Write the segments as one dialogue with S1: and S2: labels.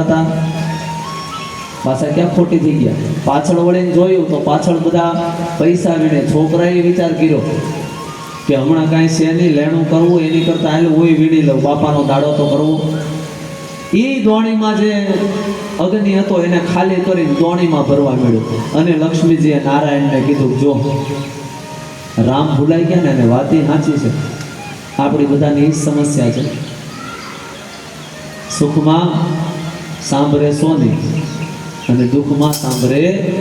S1: આવતા હતા. પાછા ક્યાં ખોટી થઈ ગયા? પાછળ વળીને જોયું તો પાછળ બધા પૈસા વીણે. છોકરાએ વિચાર કર્યો કે હમણાં કાંઈ છે નહીં, લેણું કરવું, એની કરતાં હાલ હું વીણી લઉં. બાપાનો દાડો તો કરવો. એ દોણીમાં જે અગ્નિ હતો એને ખાલી કરીને દોણીમાં ભરવા મળ્યો. અને લક્ષ્મીજીએ નારાયણને કીધું, જો, રામ ભૂલાઈ ગયા ને એને વાત સાચી છે. આપણી બધાની સમસ્યા છે. સુખમાં સાંભળે સોની અને દુઃખમાં સાંભળે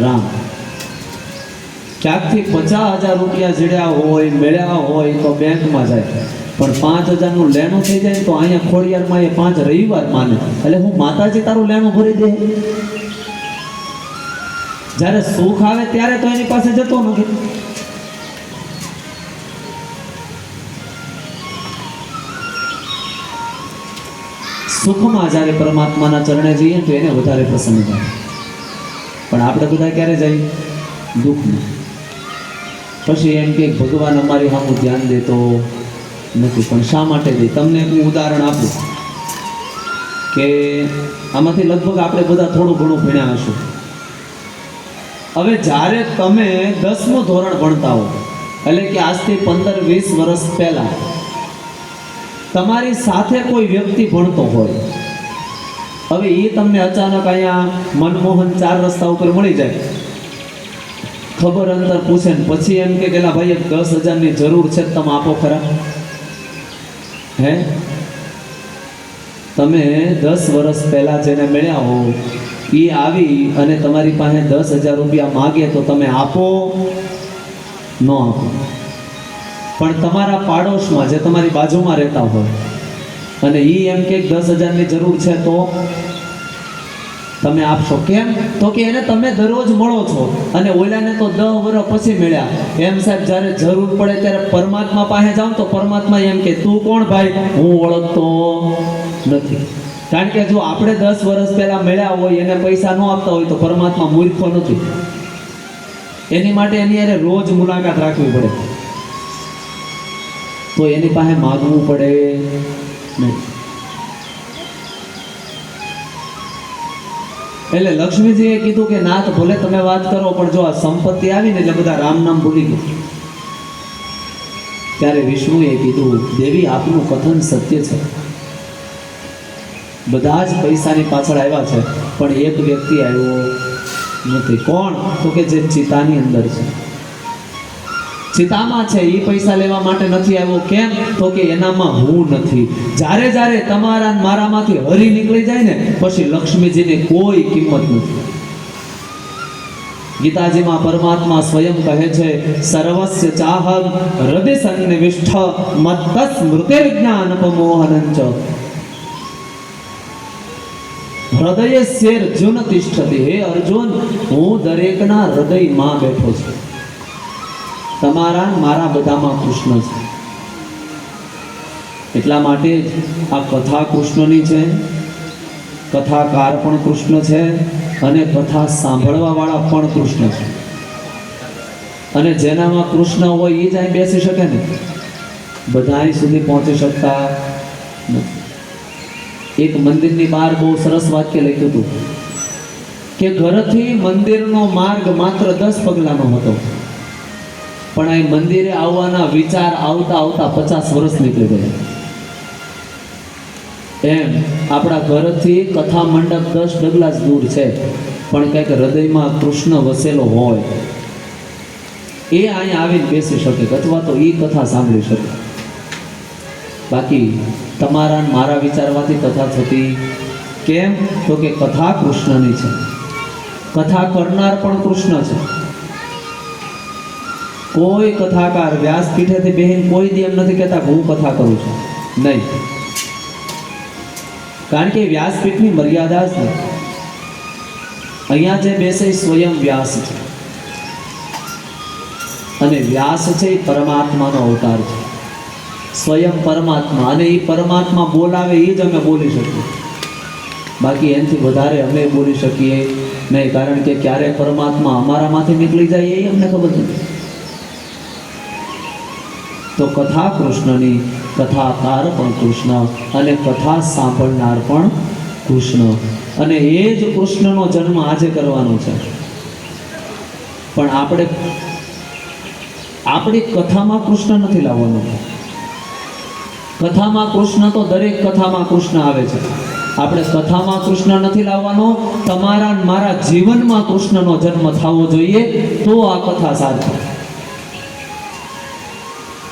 S1: રામ. ક્યાંકથી પચાસ હજાર રૂપિયા જીડ્યા હોય, મેળ્યા હોય તો બેંકમાં જાય. પણ પાંચ હજારનું લેણું થઈ જાય તો અહીંયા ખોડિયારમાં એ પાંચ રવિવાર માને. એટલે હું માતાજી તારું લેણું ભરી દે. જ્યારે સુખ આવે ત્યારે તો એની પાસે જતો નથી. સુખમાં જ્યારે પરમાત્માના ચરણે જઈએ તો એને વધારે પ્રસન્ન થાય. પણ આપણે બધા ક્યારે જઈએ? દુઃખમાં. પછી એમ કે ભગવાન અમારી સામું ધ્યાન દેતો નથી, પણ શા માટે દે? તમને હું ઉદાહરણ આપું કે આમાંથી લગભગ આપણે બધા થોડું ઘણું ભણ્યા હશું. હવે જ્યારે તમે દસમું ધોરણ ભણતા હો, એટલે કે આજથી પંદર વીસ વર્ષ પહેલાં તમારી સાથે કોઈ વ્યક્તિ ભણતો હોય, હવે એ તમને અચાનક અહીંયા મનમોહન ચાર રસ્તા ઉપર મળી જાય. ખબર અંતર પૂછે ને પછી એમ કે પેલા ભાઈ દસ હજારની જરૂર છે તમે આપો ખરા. હે? તમે દસ વર્ષ પહેલા જેને મળ્યા હો એ આવી અને તમારી પાસે દસ હજાર રૂપિયા માગે તો તમે આપો, ન આપો. પણ તમારા પાડોશમાં જે તમારી બાજુમાં રહેતા હોય અને એ એમ કે દસ હજારની જરૂર છે તો તમે આપશો. કેમ? તો કે એને તમે દરરોજ મળો છો અને ઓલાને તો દસ વર્ષ પછી મળ્યા. એમ સાહેબ, જ્યારે જરૂર પડે ત્યારે પરમાત્મા પાસે જાઓ તો પરમાત્મા એમ કે, તું કોણ ભાઈ? હું ઓળખતો નથી. કારણ કે જો આપણે દસ વર્ષ પહેલા મળ્યા હોય, એને પૈસા ન આપતા હોય તો પરમાત્મા મૂર્ખો નથી. એની માટે એની અરે રોજ મુલાકાત રાખવી પડે. તો એની પાસે માગવું પડે એટલે લક્ષ્મીજીએ કીધું કે ના તો ભલે તમે વાત કરો, પણ જો આ સંપત્તિ આવી ને એટલે બધા રામ નામ ભૂલી ગયા. ત્યારે વિષ્ણુએ કીધું, દેવી, આપનું કથન સત્ય છે. બધા જ પૈસાની પાછળ આવ્યા છે, પણ એક વ્યક્તિ આવ્યો નથી. કોણ? તો કે જે ચિતાની અંદર છે. ચિતામાં છે એ પૈસા લેવા માટે નથી આવ્યો. કેમ? તો કે એનામાં હું નથી. જ્યારે જ્યારે તમારા મારામાંથી હરી નીકળી જાય ને, પછી લક્ષ્મીજીની કોઈ કિંમત નથી. ગીતાજીમાં પરમાત્મા સ્વયં કહે છે, સર્વસ્ય ચાહમ હૃદય સન્નિવિષ્ઠ મત્ત સ્મૃતિ વિજ્ઞાન પમોહનંચ હૃદય શેર જુન તિષ્ઠતી હે અર્જુન, હું દરેકના હૃદયમાં બેઠો છું. તમારા મારા બધામાં કૃષ્ણ છે. એટલા માટે આ કથા કૃષ્ણની છે, કથાકાર પણ કૃષ્ણ છે અને કથા સાંભળવાવાળા પણ કૃષ્ણ છે. અને જેનામાં કૃષ્ણ હોય એ જ અહીં બેસી શકે ને? બધા સુધી પહોંચી શકતા એક મંદિરની બહાર બહુ સરસ વાક્ય લખ્યું હતું કે ઘરથી મંદિરનો માર્ગ માત્ર દસ પગલાનો હતો. પણ અહીં મંદિરે આવવાના વિચાર આવતા આવતા પચાસ વર્ષ નીકળી ગયા. એમ, આપણા ઘરથી કથા મંડપ દસ ડગલા જ દૂર છે, પણ કંઈક હૃદયમાં કૃષ્ણ વસેલો હોય. એ અહીંયા આવીને બેસી શકે, અથવા તો એ કથા સાંભળી શકે. બાકી, તમારા મારા વિચારવાથી કથા થતી કેમ? તો કે કથા કૃષ્ણની છે. કથા કરનાર પણ કૃષ્ણ છે. કોઈ કથાકાર વ્યાસપીઠેથી બેહીન કોઈ દી એમ નથી કહેતા હું કથા કરું છું. નહીં. કારણ કે વ્યાસપીઠની મર્યાદા જ નથી. અહીંયા જે બેસે સ્વયં વ્યાસ છે. અને વ્યાસ છે એ પરમાત્માનો અવતાર છે. સ્વયં પરમાત્મા અને એ પરમાત્મા બોલાવે એ જ અમે બોલી શકીએ. બાકી એનાથી વધારે અમે બોલી શકીએ નહીં. કારણ કે ક્યારે પરમાત્મા અમારામાંથી નીકળી જાય એ અમને ખબર નથી. તો કથા કૃષ્ણની કથાકાર પણ કૃષ્ણ અને કથા સાંભળનાર પણ કૃષ્ણ. અને એ જ કૃષ્ણનો જન્મ આજે કરવાનો છે. પણ આપણે, આપણી કથામાં કૃષ્ણ નથી લાવવાનો. કથામાં કૃષ્ણ તો દરેક કથામાં કૃષ્ણ આવે છે. આપણે કથામાં કૃષ્ણ નથી લાવવાનો, તમારા મારા જીવનમાં કૃષ્ણનો જન્મ થવો જોઈએ, તો આ કથા સાર્થક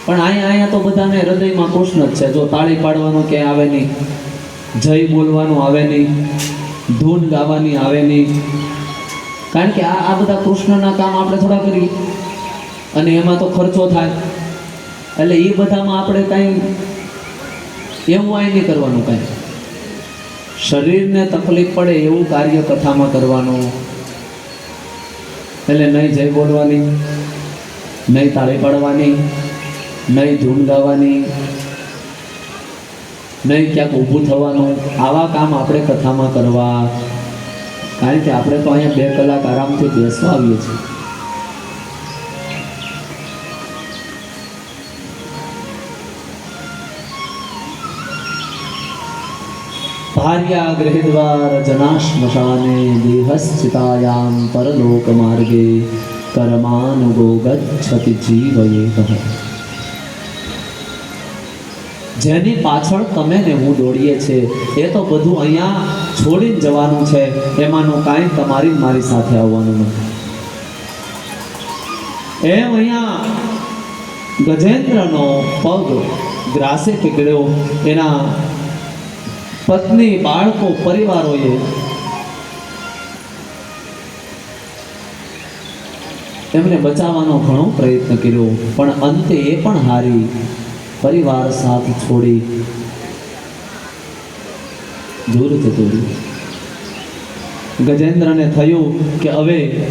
S1: પણ અહીંયા અહીંયા તો બધાને હૃદયમાં કૃષ્ણ જ છે. જો તાળી પાડવાનું ક્યાંય આવે નહીં, જય બોલવાનું આવે નહીં, ધૂન ગાવાની આવે નહીં. કારણ કે આ આ બધા કૃષ્ણના કામ આપણે થોડા કરીએ. અને એમાં તો ખર્ચો થાય. એટલે એ બધામાં આપણે કાંઈ એવું આય નહીં કરવાનું કાંઈ. શરીરને તકલીફ પડે એવું કાર્ય કથામાં કરવાનું. એટલે નહીં જય બોલવાની, નહીં તાળી પાડવાની નહીં ધૂમ ગાવાની, નહીં ક્યાંક ઊભું થવાનું, આવા કામ આપણે કથામાં કરવા. કારણ કે આપણે તો અહીંયા બે કલાક આરામથી બેસવા આવીએ છીએ. દેહશ્ચિતાયામ પરલોક માર્ગે કર્માનુગો ગચ્છતિ જીવયે જેની પાછળ તમે ને હું દોડીએ છે એ તો બધું અહીંયા છોડીને જવાનું છે. એમાંનું કાંઈ તમારી મારી સાથે આવવાનું નથી. એમ અહીંયા ગજેન્દ્રનો પગ ગ્રાસે પીગળ્યો. એના પત્ની, બાળકો, પરિવારોએ એમને બચાવવાનો ઘણો પ્રયત્ન કર્યો. પણ અંતે એ પણ હારી. પરિવાર સાથ છોડી દૂર થતો ગજેન્દ્રને થયું કે હવે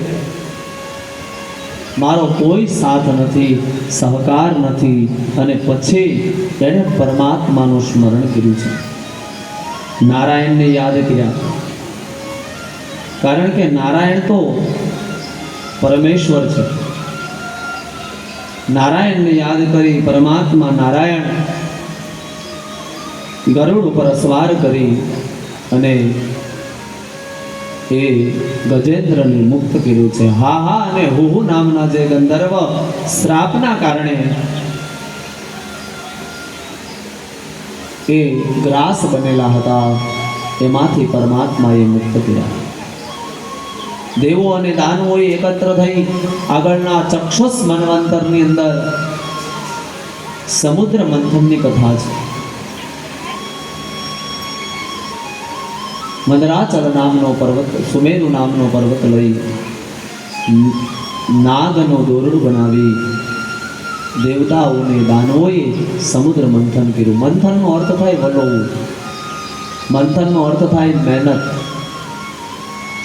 S1: મારો કોઈ સાથ નથી, સહકાર નથી, અને પછી તેણે પરમાત્માનું સ્મરણ કર્યું છે. નારાયણને યાદ કર્યા. કારણ કે નારાયણ તો પરમેશ્વર છે. નારાયણને યાદ કરી પરમાત્મા નારાયણ ગરુડ ઉપર સવાર કરી અને એ ગજેન્દ્રને મુક્ત કર્યું છે. હા હા, અને હુહુ નામના જે ગંધર્વ શ્રાપના કારણે એ ગ્રાસ બનેલા હતા, એમાંથી પરમાત્માએ મુક્ત કર્યા. દેવો અને દાનવોએ એકત્ર થઈ આગળના ચક્ષુષ મનવંતરની અંદર સમુદ્ર મંથનની કથા છે. મંદરાચલ નામનો પર્વત, સુમેરુ નામનો પર્વત લઈ નાગનો દોરડું બનાવી દેવતાઓને દાનવોએ સમુદ્ર મંથન કર્યું. મંથનનો અર્થ થાય વલોવું મંથનનો અર્થ થાય મહેનત.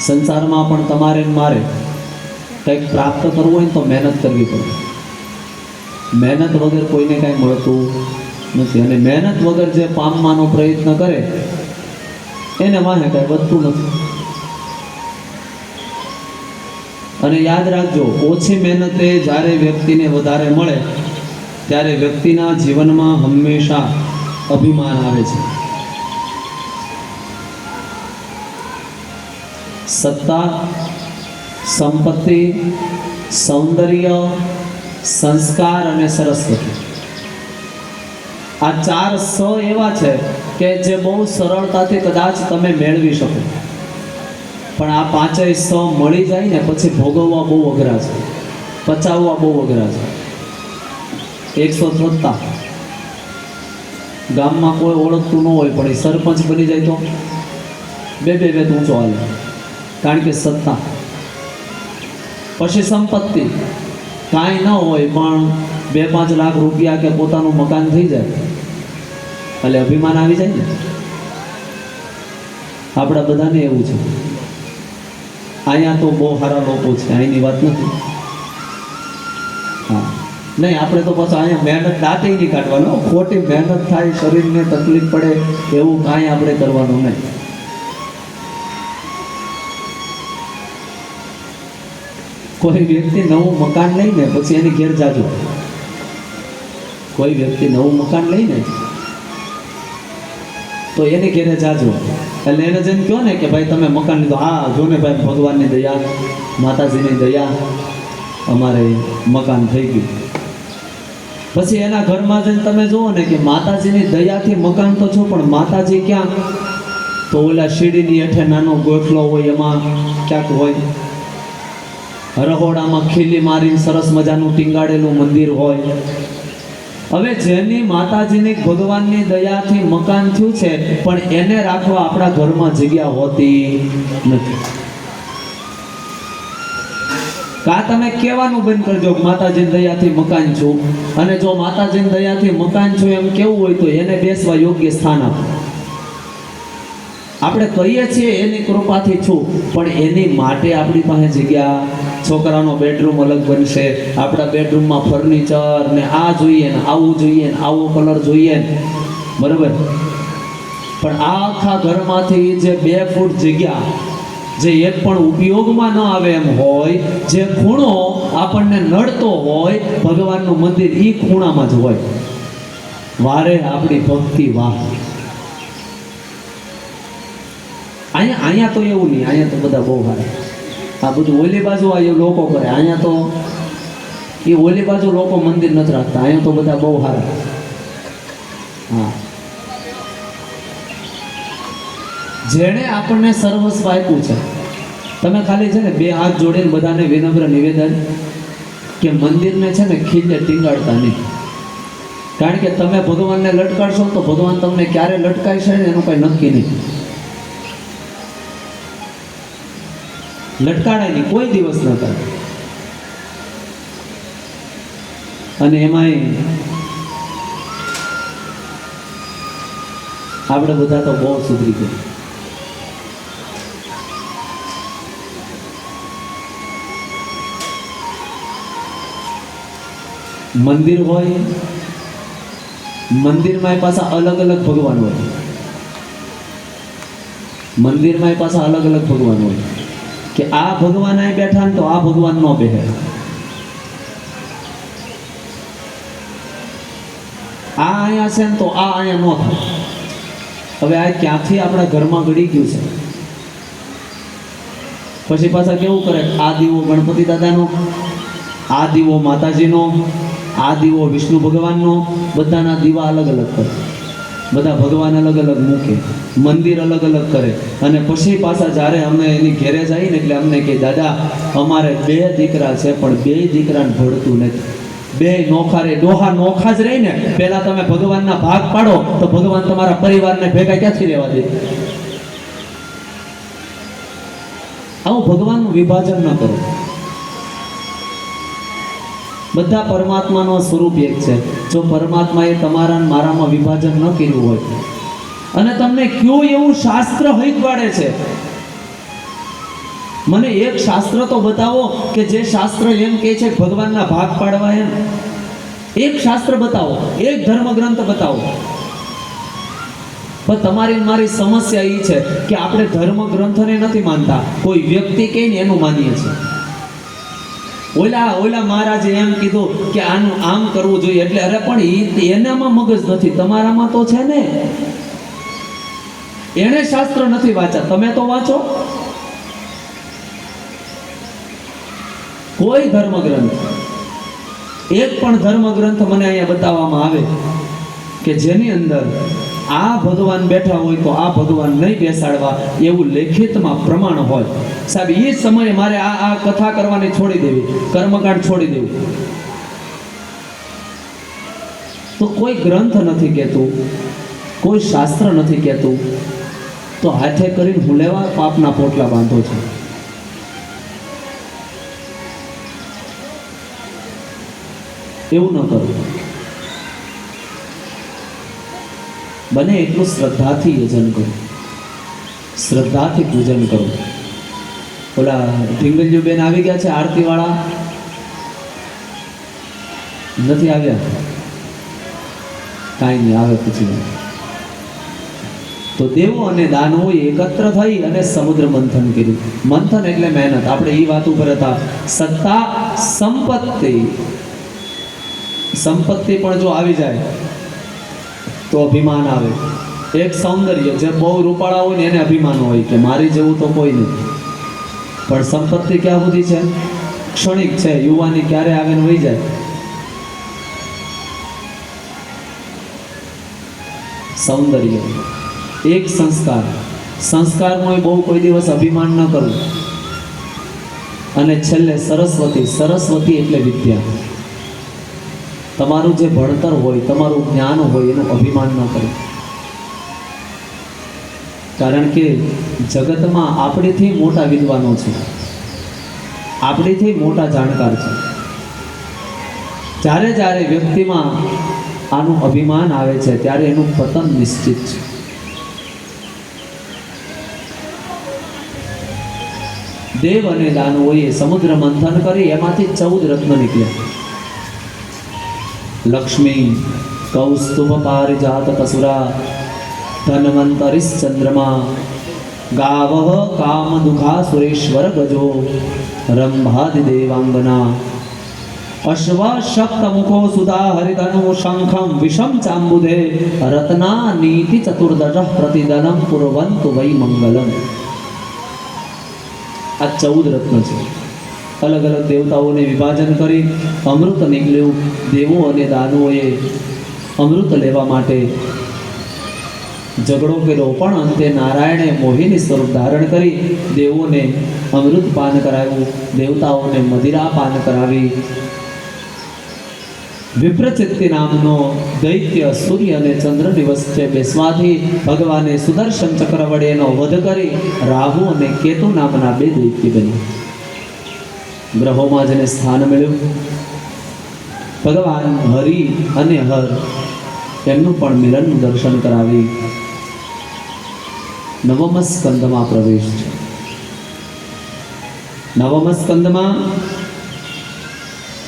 S1: સંસારમાં પણ તમારે મારે કંઈક પ્રાપ્ત કરવું હોય તો મહેનત કરવી પડે. મહેનત વગર કોઈને કાંઈ મળતું નથી. અને મહેનત વગર જે પામવાનો પ્રયત્ન કરે, એને વાહે કાંઈ વધતું નથી. અને યાદ રાખજો, ઓછી મહેનતે જ્યારે વ્યક્તિને વધારે મળે, ત્યારે વ્યક્તિના જીવનમાં હંમેશા અભિમાન આવે છે. સત્તા, સંપત્તિ, સૌંદર્ય, સંસ્કાર અને સરસ્વતી. આ ચાર સ એવા છે કે જે બહુ સરળતાથી કદાચ તમે મેળવી શકો. પણ આ પાંચેય સ મળી જાય ને પછી ભોગવવા બહુ અઘરા છે. પચાવવા બહુ અઘરા છે. એકસો સત્તા ગામમાં કોઈ ઓળખતું ન હોય પણ એ સરપંચ બની જાય તો? બે બે બે ઊંચો હાલે કારણ કે સત્તા. પછી સંપત્તિ. કાંઈ ન હોય, પણ બે પાંચ લાખ રૂપિયા કે પોતાનું મકાન થઈ જાય. એટલે અભિમાન આવી જાય ને. આપણા બધાને એવું છે. અહીંયા તો બહુ સારા લોકો છે, અહીંની વાત નથી. હા. નહીં, આપણે તો પાછું અહીંયા મહેનત દાંતે નહીં કાઢવાનો. ખોટી મહેનત થાય, શરીરને તકલીફ પડે, એવું કાંઈ આપણે કરવાનું નહીં. કોઈ વ્યક્તિ નવું મકાન લઈને પછી એની ઘેર જાજો. કોઈ વ્યક્તિ નવું મકાન લઈને તો એની ઘેરે જાજો. એટલે એને જેમ કહો ને કે ભાઈ તમે મકાન લીધું. હા, જો ને ભાઈ, ભગવાનની દયા, માતાજીની દયા અમારે મકાન થઈ ગયું. પછી એના ઘરમાં જઈને તમે જુઓ ને કે માતાજીની દયાથી મકાન તો છો, પણ માતાજી ક્યાં? તો ઓલા શીડીની હેઠે નાનો ગોઠલો હોય, એમાં ક્યાંક હોય. રહોડામાં ખીલી મારીને સરસ મજાનું ટીંગાડેલું મંદિર હોય. હવે જેની માતાજીની ભગવાનની દયાથી મકાન થયું છે, પણ એને રાખવા આપણા ઘરમાં જગ્યા હોતી નથી. કા તમે કહેવાનું બંધ કરજો માતાજીની દયાથી મકાન છું. અને જો માતાજીની દયાથી મકાન છું એમ કેવું હોય તો એને બેસવા યોગ્ય સ્થાન આપો. આપણે કહીએ છીએ એની કૃપાથી છું, પણ એની માટે આપણી પાસે જગ્યા છોકરાનો બેડરૂમ અલગ બનશે, આપણા બેડરૂમમાં ફર્નિચર ને આ જોઈએ ને આવું જોઈએ ને આવો કલર જોઈએ ને. બરાબર? પણ આખા ઘરમાંથી જે બે ફૂટ જગ્યા, જે એક પણ ઉપયોગમાં ન આવે એમ હોય, જે ખૂણો આપણને નડતો હોય, ભગવાનનું મંદિર એ ખૂણામાં જ હોય. વારે આપણી ભક્તિ વાહ. અહીંયા અહીંયા તો એવું નહીં, અહીંયા તો બધા બહુ સારા આ બધું ઓલી બાજુ આ લોકો કરે. અહીંયા તો એ ઓલી બાજુ લોકો મંદિર નથી રાખતા. અહીંયા તો બધા બહુ સારા. હા. જેણે આપણને સર્વસ્વ આપ્યું છે. તમે ખાલી છે ને બે હાથ જોડીને બધાને વિનમ્ર નિવેદન કે મંદિરને છે ને ખીલે ટીંગાડતા નહીં. કારણ કે તમે ભગવાનને લટકાડશો તો ભગવાન તમને ક્યારે લટકાય છે એનું કંઈ નક્કી નહીં. લટકાડાય નહીં કોઈ દિવસ નહોતા અને એમાંય આપણે બધા તો બહુ સુધરી ગયા. મંદિર હોય મંદિરમાં પાછા અલગ અલગ ભગવાન હોય. મંદિરમાં પાછા અલગ અલગ ભગવાન હોય. કે આ ભગવાન અહીં બેઠા ને તો આ ભગવાન નો બેહે. આ અહીંયા છે ને તો આ અહીંયા નો થાય. હવે આ ક્યાંથી આપણા ઘરમાં ગળી ગયું છે? પછી પાછા કેવું કરે? આ દીવો ગણપતિ દાદાનો, આ દીવો માતાજીનો, આ દીવો વિષ્ણુ ભગવાનનો, બધાના દીવા અલગ અલગ કરે. બધા ભગવાન અલગ અલગ મૂકે, મંદિર અલગ અલગ કરે. અને પછી પાછા જ્યારે અમે એની ઘેરે જઈએ ને એટલે અમને કે દાદા, અમારે બે દીકરા છે, પણ બે દીકરાને ભળતું નથી. બે નોખા રે, ડોહા નોખા જ રહી ને પહેલા તમે ભગવાનના ભાગ પાડો, તો ભગવાન તમારા પરિવારને ભેગા ક્યાંથી રહેવા દે? આવું ભગવાનનું વિભાજન ન કરો. બધા પરમાત્માનો સ્વરૂપ એક છે. જો પરમાત્માએ તમારા મારામાં વિભાજન ન કર્યું હોય. અને તમને કયું એવું શાસ્ત્ર હૈકવાડે છે? મને એક શાસ્ત્ર તો બતાવો કે જે શાસ્ત્ર એમ કહે છે ભગવાનના ભાગ પાડવા એમ. એક શાસ્ત્ર બતાવો, એક ધર્મ ગ્રંથ બતાવો. પણ તમારી મારી સમસ્યા એ છે કે આપણે ધર્મ ગ્રંથને નથી માનતા. કોઈ વ્યક્તિ કહે ને એનું માનીએ છીએ. ઓલા ઓલા મહારાજે એમ કીધું કે આનું આમ કરવું જોઈએ એટલે અરે પણ એનામાં મગજ નથી, તમારામાં તો છે ને. એને શાસ્ત્ર નથી વાંચ્યા, તમે તો વાંચો. કોઈ ધર્મ ગ્રંથ એક પણ ધર્મ ગ્રંથ મને અહીંયા બતાવવામાં આવે કે જેની અંદર આ ભગવાન બેઠા હોય તો આ ભગવાન નહીં બેસાડવા એવું લેખિતમાં પ્રમાણ હોય. સાહેબ એ સમયે મારે આ આ કથા કરવાની છોડી દેવી, કર્મકાંડ છોડી દેવું. તો કોઈ ગ્રંથ નથી કહેતું, કોઈ શાસ્ત્ર નથી કહેતું, તો હાથે કરીને હું લેવા પાપના પોટલા બાંધો છું. એવું ન કરવું બને એટલું શ્રદ્ધાથી યજન કરો. શ્રદ્ધાથી પૂજન કરો. ઓલા ઢીંગલીઓ બેન આવી ગયા છે આરતીવાળા? નથી આવ્યા? કાંઈ નહીં, આવે પછી. તો દેવો અને દાનવો એકત્ર થઈ અને સમુદ્ર મંથન કર્યું. મંથન એટલે મહેનત. આપણે એ વાત ઉપર હતા. સત્તા સંપત્તિ. સંપત્તિ પણ જો આવી જાય તો અભિમાન આવે. એક સૌંદર્ય જે બહુ રૂપાળા હોય ને એને અભિમાન હોય કે મારી જેવું તો કોઈ નથી. પણ સંપત્તિ ક્યાં સુધી છે? ક્ષણિક છે, યુવાની ક્યારે આવે ને વહી જાય? સૌંદર્ય. એક સંસ્કાર. સંસ્કારમાં બહુ કોઈ દિવસ અભિમાન ન કરવું. અને છેલ્લે સરસ્વતી. સરસ્વતી એટલે વિદ્યા. તમારું જે ભણતર હોય, તમારું જ્ઞાન હોય, એનું અભિમાન ન કરે. કારણ કે જગતમાં આપણેથી મોટા વિદ્વાનો છે. આપણેથી મોટા જાણકાર છે. જ્યારે જ્યારે વ્યક્તિમાં આનું અભિમાન આવે છે, ત્યારે એનું પતન નિશ્ચિત છે. દેવ અને દાનવોએ સમુદ્ર મંથન કરી, એમાંથી ચૌદ રત્ન નીકળ્યા. લક્ષ્મી કૌસ્તુભ પારિજાત કસુરા ધન્વંતરિસ ચંદ્રમા ગાવઃ કામ દુઃખા સુરેશ્વર ગજો રંભાદિ દેવાંગના અશ્વ શક્ત મુખો સુધા હરિધનુ શંખમ વિષમ ચાંબુધે રત્ના નીતિ ચતુર્દશ પ્રતિદનમ કુરવંતુ વૈ મંગલમ આ ચૌદ રત્ન છે અલગ અલગ દેવતાઓને વિભાજન કરી અમૃત નીકળ્યું. દેવો અને દાનવોએ અમૃત લેવા માટે ઝઘડો કર્યો. પણ અંતે નારાયણે મોહિની સ્વરૂપ ધારણ કરી દેવોને અમૃત પાન કરાવ્યું. દેવતાઓને મદિરા પાન કરાવી. વિપ્રચિત્તિ નામનો દૈત્ય સૂર્ય અને ચંદ્ર દિવસે બેસવાથી ભગવાને સુદર્શન ચક્ર વડે એનો વધ કરી રાહુ અને કેતુ નામના બે દૈત્ય બન્યા. ગ્રહોમાં જેને સ્થાન મળ્યું. ભગવાન હરિ અને હર એમનું પણ મિલનનું દર્શન કરાવી. નવમ સ્કંદમાં પ્રવેશ છે. નવમ સ્કંદમાં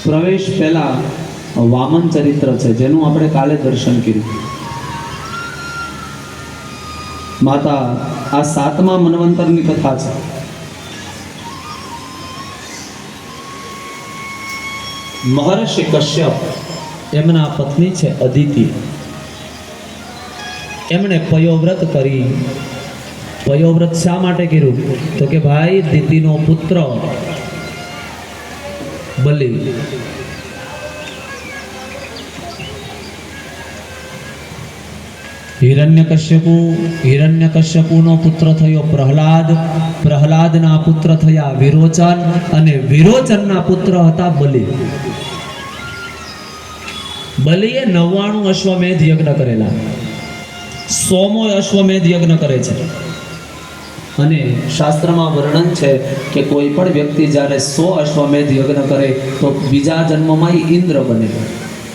S1: પ્રવેશ પહેલા વામન ચરિત્ર છે, જેનું આપણે કાલે દર્શન કર્યું. માતા, આ સાતમા મનવંતરની કથા છે. મહર્ષિ કશ્યપ એમના પત્ની છે અદિતિ. એમણે પયોવ્રત કરી. પયોવ્રત શા માટે કર્યું? તો કે ભાઈ દિતિનો પુત્ર બલિ. હિરણ્યકશ્યપુ હિરણ્યકશ્યપુનો પુત્ર થયો પ્રહલાદ પ્રહલાદના પુત્ર થયા વિરોચન અને વિરોચનના પુત્ર હતા બલિ બલિએ નવ્વાણું અશ્વમેધ યજ્ઞ કરેલા સોમો અશ્વમેધ યજ્ઞ કરે છે અને શાસ્ત્રમાં વર્ણન છે કે કોઈ પણ વ્યક્તિ જ્યારે સો અશ્વમેધ યજ્ઞ કરે તો બીજા જન્મમાં ઇન્દ્ર બને